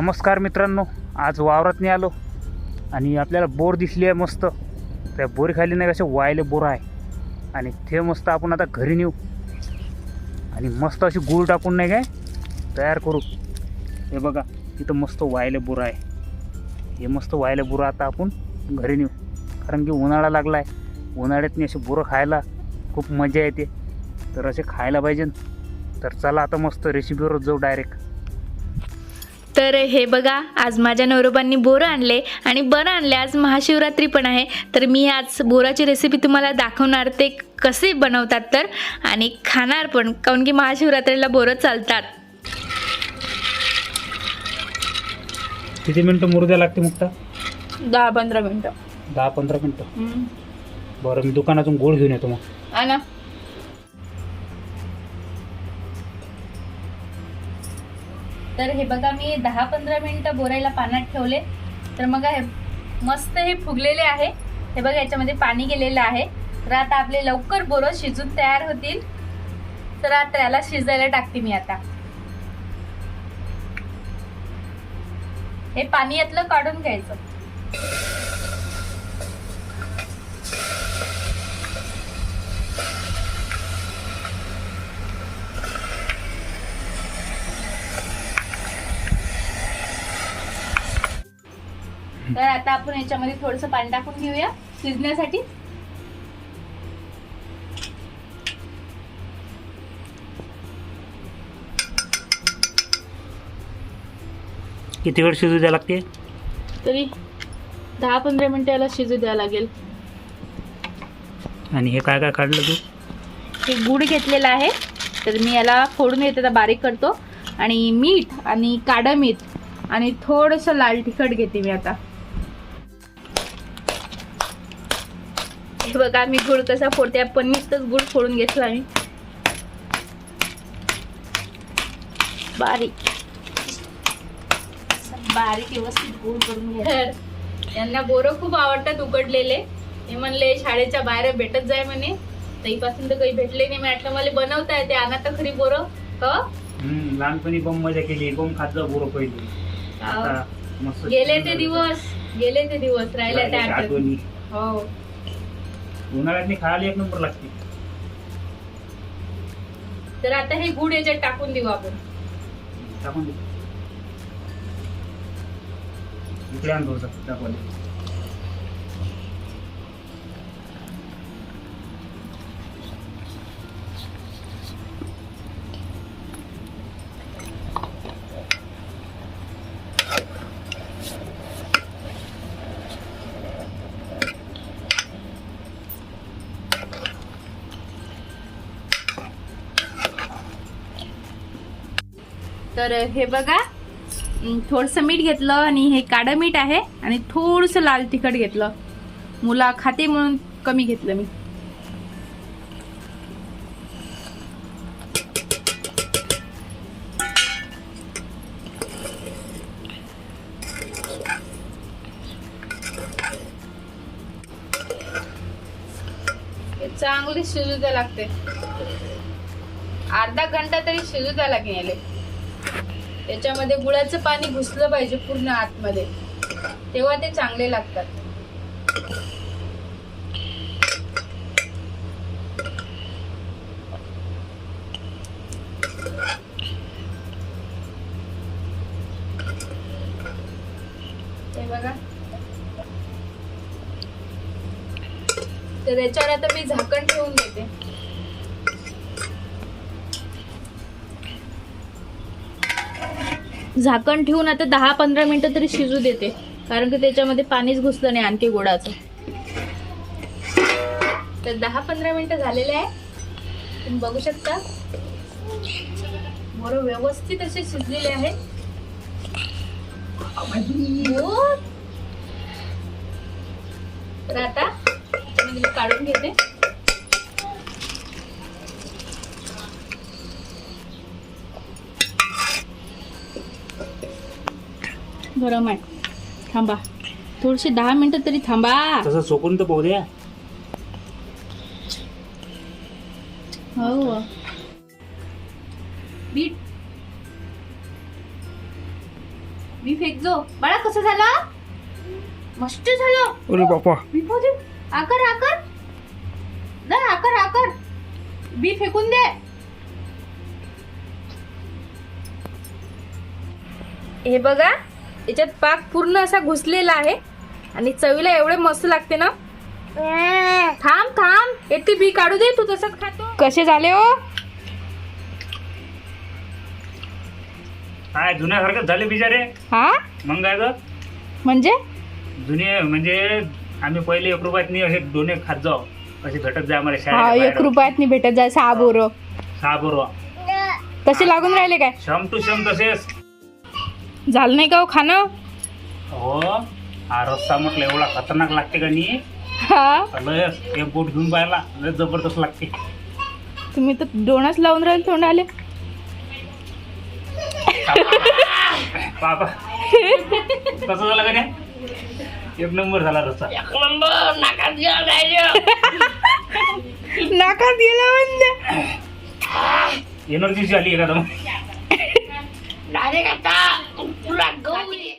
नमस्कार मित्रांनो आज वावरात नाही आलो. आणि आपल्याला बोर दिसली आहे मस्त. त्या बोरीखाली नाही कसे वायले बोर आहे. आणि ते मस्त आपण आता घरी नेऊ. आणि मस्त अशी गूळ टाकून नाही काय तयार करू. हे बघा इथं मस्त वायले बोर आहे. हे मस्त वायले बोरं आता आपण घरी नेऊ. कारण की उन्हाळा लागला आहे उन्हाळ्यातनी असे बोरं खायला खूप मजा येते. तर असे खायला पाहिजे. तर चला आता मस्त रेसिपीवर जाऊ डायरेक्ट तर हे बघा आज माझ्या नवरोबांनी बोरं आणले आणि बरं आणले. आज महाशिवरात्री पण आहे. तर मी आज बोराची रेसिपी तुम्हाला दाखवणार ते कसे बनवतात तर आणि खाणार पण काऊन की महाशिवरात्रीला बोरं चालतात. किती मिनटं मुर्द्या लागते मुक्ता? दहा पंधरा मिनटं. दहा पंधरा मिनटं. बरं मी दुकानातून गोळ घेऊन येतो मग. आणा तर हे बघा मी दहा पंधरा मिनटं बोरायला पाण्यात ठेवले. तर मग हे मस्त हे फुगलेले आहे. हे बघा याच्यामध्ये पाणी गेलेलं आहे. तर आता आपले लवकर बोरं शिजून तयार होतील. तर आता याला शिजायला टाकते मी आता. हे पाणी यातलं काढून घ्यायचं. तर आता आपण याच्यामध्ये थोडस पाणी टाकून घेऊया शिजण्यासाठी. किती वेळ शिजू द्या लागते? तरी दहा पंधरा मिनिटं याला शिजू द्यावं लागेल. आणि हे काय काय काढलं तू? हे गुड घेतलेला आहे. तर मी याला फोडून येते तर बारीक करतो. आणि मीठ आणि काळं मीठ आणि थोडंसं लाल तिखट घेते मी आता. हे बघा मी गुड कसा फोडते पन्नीसच गुड फोडून घेतला मी बारीक. बारीक व्यवस्थित गुड करून घ्या यांना बोरं खूप आवडतात उकडलेले. हे म्हणले शाळेच्या बाहेर भेटत जाय म्हणे. तईपासून तर काही भेटले नाही. मी म्हटलं मला बनवता येते आणा तर खरी बोरं. हो? लहानपणी बम मजा केली. बम खात जा बोरं पहिली आता मस्त गेले ते दिवस. गेले ते दिवस. राहिले त्या. आठवणी. हो. उन्हाळ्यात नाही खायला एक नंबर लागते. तर आता हे गुड याच्यात टाकून देऊ आपण. टाकून दे. इकडे आण थोडंसं टाकून तर हे बघा थोडस मीठ घेतलं आणि हे काड मीठ आहे आणि थोडस लाल तिखट घेतलं. मुला खाते म्हणून कमी घेतलं मी. चांगली शिजू द्या लागते. अर्धा घंटा तरी शिजू द्या लागेल. याच्यामध्ये त्याच्यामध्ये गुळाचं पाणी घुसलं पाहिजे पूर्ण आतमध्ये. तेव्हा ते चांगले लागतात. ते बघा. तर याच्यावर आता मी झाकण ठेवून देते. झाकण ठेवून आता दहा पंधरा मिनटं तरी शिजू देते. कारण की त्याच्यामध्ये पाणीच घुसलं नाही आणखी गोडाचं. तर दहा पंधरा मिनटं झालेले आहे. तुम्ही बघू शकता. बरं व्यवस्थित असे शिजलेले आहे तर आता मी काढून घेते. गरम आहे थांबा. थोडीशी दहा मिनिटं तरी थांबा. तसं चोकून तर पाहू द्या. हो. बीट. बी फेक जो. बाळा कसं झालं? मस्त झालं. अरे बापा. बी फोडू आकर आकर. जा आकर आकर. बी फेकून दे. हे बघा याच्यात पाक पूर्ण असा घुसलेला आहे. आणि चवीला एवढे मस्त लागते ना. थांब थांब. एक ती बी काढू दे. तू तसंच खातो. कसे झाले हो? काय जुन्यासारखं झाले बिचारे? हा? मग काय ग? म्हणजे? जुने म्हणजे आम्ही पहिले एक रुपयातनी असे दोन्ही खात जाऊ. असे भेटत जाय आम्हाला हा एक रुपयात भेटत जाय सहा बोर. सहा बरोबर तसे लागून राहिले काय? शम टू शम तसेच. झालं नाही का हो खाणं? हो हा रस्ता म्हटलं एवढा खतरनाक लागते का नाही? हा? लय बोट घेऊन पाहिला लय जबरदस्त लागते. तुम्ही तर दोनच लावून राहिले तोंडाले बाबा कसं झालं का नाही? एक नंबर झाला रस्ता नाकात गेला म्हणजे? एनर्जी आली एखादा Dah dia kata kau ni.